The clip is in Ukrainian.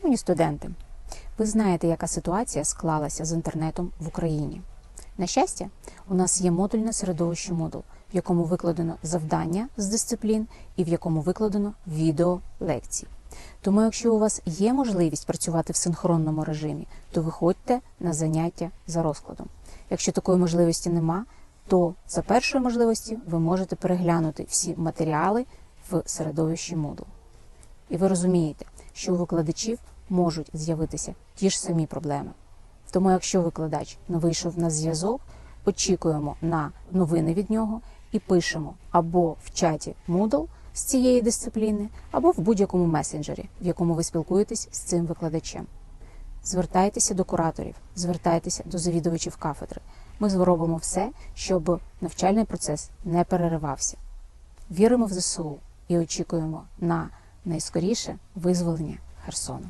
Шановні студенти, ви знаєте, яка ситуація склалася з інтернетом в Україні. На щастя, у нас є модульне середовище модул, в якому викладено завдання з дисциплін і в якому викладено відео лекцій. Тому, якщо у вас є можливість працювати в синхронному режимі, то виходьте на заняття за розкладом. Якщо такої можливості нема, то за першої можливості ви можете переглянути всі матеріали в середовищі Moodle. І ви розумієте, що у викладачів можуть з'явитися ті ж самі проблеми. Тому, якщо викладач не вийшов на зв'язок, очікуємо на новини від нього і пишемо або в чаті Moodle з цієї дисципліни, або в будь-якому месенджері, в якому ви спілкуєтесь з цим викладачем. Звертайтеся до кураторів, звертайтеся до завідувачів кафедри. Ми зробимо все, щоб навчальний процес не переривався. Віримо в ЗСУ і очікуємо на найскоріше визволення Херсону.